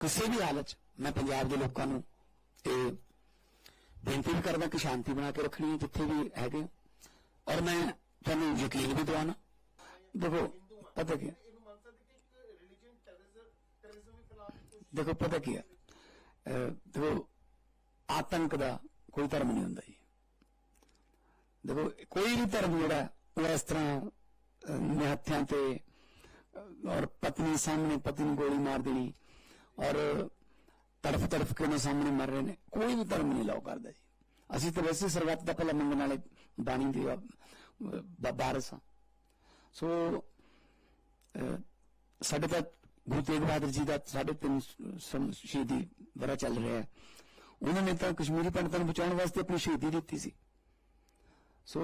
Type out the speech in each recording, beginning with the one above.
ਕਿਸੇ ਵੀ ਹਾਲਤ 'ਚ ਮੈਂ ਪੰਜਾਬ ਦੇ ਲੋਕਾਂ ਨੂੰ ਇਹ ਬੇਨਤੀ ਵੀ ਕਰਦਾ ਕਿ ਸ਼ਾਂਤੀ ਬਣਾ ਕੇ ਰੱਖਣੀ ਹੈ ਜਿੱਥੇ ਵੀ ਹੈਗੇ ਔਰ ਮੈਂ ਤੁਹਾਨੂੰ ਯਕੀਨ ਵੀ ਦਿਵਾਉਣਾ। ਦੇਖੋ, ਪਤਾ ਕੀ ਹੈ? ਦੇਖੋ, ਪਤਾ ਕੀ ਹੈ ਦੇਖੋ, ਆਤੰਕ ਦਾ ਕੋਈ ਧਰਮ ਨਹੀਂ ਹੁੰਦਾ ਜੀ। ਦੇਖੋ, ਕੋਈ ਵੀ ਧਰਮ ਜਿਹੜਾ ਉਹ ਇਸ ਤਰ੍ਹਾਂ ਨਿਹੱਥਿਆਂ ਤੇ ਔਰ ਪਤਨੀ ਸਾਹਮਣੇ ਪਤੀ ਨੂੰ ਗੋਲੀ ਮਾਰ ਦੇਣੀ ਔਰ ਤੜਫ ਤੜਫ ਕੇ ਉਹਨਾਂ ਸਾਹਮਣੇ ਮਰ ਰਹੇ ਨੇ। ਕੋਈ ਵੀ ਧਰਮ ਨਹੀਂ ਲਾਉ ਕਰਦਾ ਜੀ। ਅਸੀਂ ਤਾਂ ਵੈਸੇ ਸਰਬੱਤ ਦਾ ਭਲਾ ਮੰਗਣ ਵਾਲੇ ਬਾਣੀ ਦੇ ਬਾਰਸ ਸੋ ਸਾਡੇ ਤਾਂ ਗੁਰੂ ਤੇਗ ਬਹਾਦਰ ਜੀ ਦਾ 3.5 ਸ਼ਹੀਦੀ ਵਰਾ ਚੱਲ ਰਿਹਾ ਹੈ। ਉਹਨਾਂ ਨੇ ਤਾਂ ਕਸ਼ਮੀਰੀ ਪੰਡਤਾਂ ਨੂੰ ਬਚਾਉਣ ਵਾਸਤੇ ਆਪਣੀ ਸ਼ਹੀਦੀ ਦਿੱਤੀ ਸੀ। ਸੋ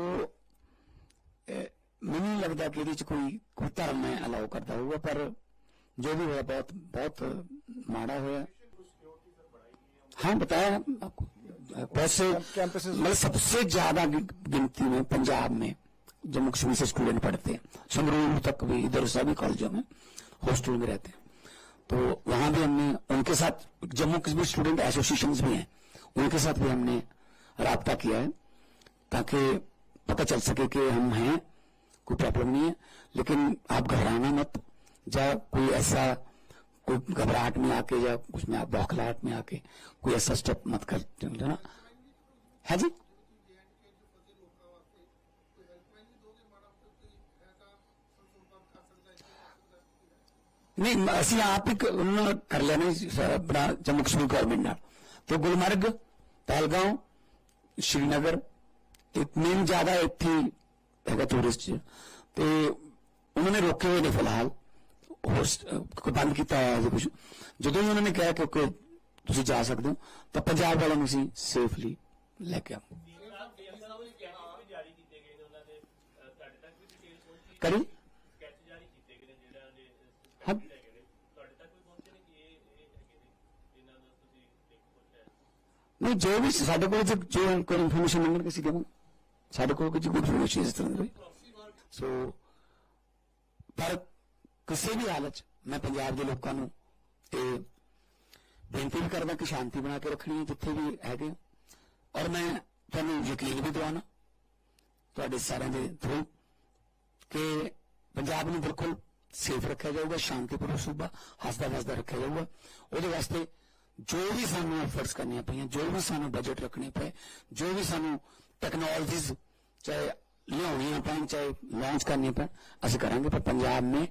ਮੈਨੂੰ ਲੱਗਦਾ ਕਿ ਇਹਦੇ ਵਿੱਚ ਕੋਈ ਕੋਈ ਧਰਮ ਹੈ ਅਲਾਉ ਕਰਦਾ ਹੋਊਗਾ, ਪਰ ਜੋ ਵੀ ਹੋਇਆ ਬਹੁਤ ਬਹੁਤ माड़ा हुआ हाँ। बताया आपको। campuses- मतलब सबसे ज़्यादा गिनती में पंजाब में जम्मू कश्मीर से स्टूडेंट पढ़ते हैं। संगरूर तक भी इधर सभी कॉलेजों में हॉस्टल में रहते हैं। तो वहाँ भी हमने उनके साथ जम्मू कश्मीर स्टूडेंट एसोसिएशन भी हैं। उनके साथ भी हमने रबता किया है ताकि पता चल सके कि हम हैं कोई प्रॉब्लम नहीं है। लेकिन आप घबराना मत। या कोई ऐसा कोई घबराहट में आके या उसमें आप बौखलाहट में आके कोई ऐसा स्टेप मत कर लेना है जी ਨਹੀਂ ਅਸੀਂ ਆਪ ਹੀ ਕ- ਉਹਨਾਂ ਨਾਲ ਕਰ ਲੈਣਾ ਸੀ ਸਾਰਾ ਆਪਣਾ ਜੰਮੂ ਕਸ਼ਮੀਰ ਗਵਰਨਮੈਂਟ ਨਾਲ ਤੇ ਗੁਲਮਰਗ ਪਹਿਲਗਾਉਂ ਸ਼੍ਰੀਨਗਰ ਇੱਕ ਮੇਨ ਜ਼ਿਆਦਾ ਇੱਥੇ ਹੀ ਹੈਗਾ ਟੂਰਿਸਟ 'ਚ ਤੇ ਉਹਨਾਂ ਨੇ ਰੋਕੇ ਹੋਏ ਨੇ ਫਿਲਹਾਲ ਹੋਸਟ ਕੋਈ ਬੰਦ ਕੀਤਾ ਹੈ ਜਾਂ ਕੁਝ ਜਦੋਂ ਹੀ ਉਹਨਾਂ ਨੇ ਕਿਹਾ ਕਿ ਕਿ ਤੁਸੀਂ ਜਾ ਸਕਦੇ ਹੋ ਤਾਂ ਪੰਜਾਬ ਵਾਲਿਆਂ ਨੂੰ ਅਸੀਂ ਸੇਫਲੀ ਲੈ ਕੇ ਆਵਾਂ ਜਾਰੀ ਕੀਤੇ ਗਏ ਨੇ ਉਹਨਾਂ ਦੇ ਅਹ, ਤੁਹਾਡੇ ਤੱਕ ਵੀ ਡਿਟੇਲ ਪਹੁੰਚੀ ਕਰੀ ਸਕੈਚ ਜਾਰੀ ਕੀਤੇ ਗਏ ਨੇ ਜਿਹੜਾ ਦੇ ਹਾਂ। ਸਕੈਚ ਹੈਗੇ ਨੇ ਤੁਹਾਡੇ ਤੱਕ ਵੀ ਪਹੁੰਚੇ ਨੇ ਕਿ ਇਹ ਇਹ ਹੈਗੇ ਨੇ ਇਹਨਾਂ ਦਾ ਤੁਸੀਂ ਲਿਖ ਪੁੱਛਿਆ ਨਹੀਂ ਜੋ ਵੀ ਸਾਡੇ ਕੋਲ ਜੋ- ਜੋ ਕੋਈ ਇਨਫੋਰਮੇਸ਼ਨ ਮੰਗਣਗੇ ਅਸੀਂ ਦੇਵਾਂਗੇ ਸਾਡੇ ਕੋਲ ਕੁਝ ਗੁੱਡ ਇਨਫੋਰਮੇਸ਼ਨ ਇਸ ਤਰ੍ਹਾਂ ਦੀ ਕੋਈ ਸੋ ਪਰ ਕਿਸੇ ਵੀ ਹਾਲਤ 'ਚ ਮੈਂ ਪੰਜਾਬ ਦੇ ਲੋਕਾਂ ਨੂੰ ਇਹ ਬੇਨਤੀ ਵੀ ਕਰਦਾ ਕਿ ਸ਼ਾਂਤੀ ਬਣਾ ਕੇ ਰੱਖਣੀ ਹੈ ਜਿੱਥੇ ਵੀ ਹੈਗੇ ਔਰ ਮੈਂ ਤੁਹਾਨੂੰ ਯਕੀਨ ਵੀ ਦਿਵਾਉਣਾ ਤੁਹਾਡੇ ਸਾਰਿਆਂ ਦੇ ਥਰੂ ਕਿ ਪੰਜਾਬ ਨੂੰ ਬਿਲਕੁਲ ਸੇਫ ਰੱਖਿਆ ਜਾਊਗਾ, ਸ਼ਾਂਤੀਪੂਰਨ ਸੂਬਾ ਹੱਸਦਾ ਵਸਦਾ ਰੱਖਿਆ ਜਾਊਗਾ। ਉਹਦੇ ਵਾਸਤੇ ਜੋ ਵੀ ਸਾਨੂੰ ਐਫਰਟਸ ਕਰਨੀਆਂ ਪਈਆਂ, ਜੋ ਵੀ ਸਾਨੂੰ ਬਜਟ ਰੱਖਣੇ ਪਏ, ਜੋ ਵੀ ਸਾਨੂੰ ਟੈਕਨੋਲੋਜੀਜ਼ ਚਾਹੇ ਲਿਆਉਣੀਆਂ ਪੈਣ, ਚਾਹੇ ਲਾਂਚ ਕਰਨੀਆਂ ਪੈਣ, ਅਸੀਂ ਕਰਾਂਗੇ। ਪਰ ਪੰਜਾਬ में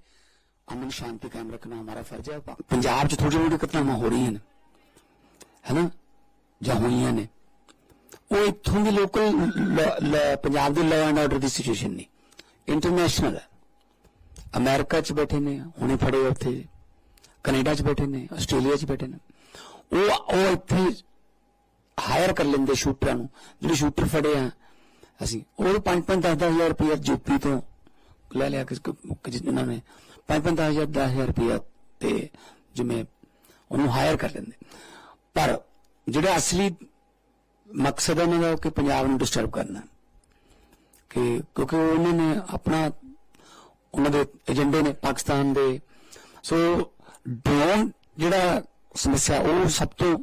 अमन शांति कायम रखना हमारा फर्ज है पंजाब च थोड़ी थोड़ी घटनावां हो रही हैं है ना ਜਾਂ ਹੋਈਆਂ ਨੇ ਉਹ ਇੱਥੋਂ ਦੀ ਲੋਕਲ ਪੰਜਾਬ ਦੇ ਲਾਅ ਐਂਡ ਆਰਡਰ ਦੀ ਸਿਚੁਏਸ਼ਨ ਨਹੀਂ ਇੰਟਰਨੈਸ਼ਨਲ ਹੈ ਅਮਰੀਕਾ 'ਚ ਬੈਠੇ ਨੇ ਹੁਣੇ ਫੜੇ ਆ ਉੱਥੇ ਕੈਨੇਡਾ 'ਚ ਬੈਠੇ ਨੇ ਆਸਟ੍ਰੇਲੀਆ 'ਚ ਬੈਠੇ ਨੇ ਉਹ ਉਹ ਇੱਥੇ ਹਾਇਰ ਕਰ ਲੈਂਦੇ ਸ਼ੂਟਰਾਂ ਨੂੰ ਜਿਹੜੇ ਸ਼ੂਟਰ ਫੜੇ ਆ ਅਸੀਂ ਉਹ 5-5 10-10000 ਰੁਪਏ ਜੀਪੀ ਤੋਂ ਲੈ ਲਿਆ ਕਿਸ ਜਿਨ੍ਹਾਂ ਨੇ 5-5 10,000 10000 ਰੁਪਇਆ ਤੇ ਜਿਵੇਂ ਉਹਨੂੰ ਹਾਇਰ ਕਰ ਲੈਂਦੇ। ਪਰ ਜਿਹੜਾ ਅਸਲੀ ਮਕਸਦ ਉਹਨਾਂ ਦਾ ਕਿ ਪੰਜਾਬ ਨੂੰ ਡਿਸਟਰਬ ਕਰਨਾ। ਕਿ ਕਿਉਂਕਿ ਉਹਨਾਂ ਨੇ ਆਪਣਾ ਉਹਨਾਂ ਦੇ ਏਜੰਡੇ ਨੇ ਪਾਕਿਸਤਾਨ ਦੇ। ਸੋ ਡਰੋਨ ਜਿਹੜਾ ਸਮੱਸਿਆ ਉਹ ਸਭ ਤੋਂ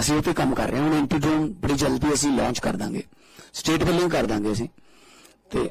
ਅਸੀਂ ਉਹ ਤੇ ਕੰਮ ਕਰ ਰਹੇ ਹਾਂ। ਹੁਣ ਐਂਟੀ ਡਰੋਨ ਬੜੀ ਜਲਦੀ ਅਸੀਂ ਲਾਂਚ ਕਰ ਦਾਂਗੇ। ਸਟੇਟ ਵੱਲੋਂ ਕਰ ਦਾਂਗੇ ਅਸੀਂ। ਤੇ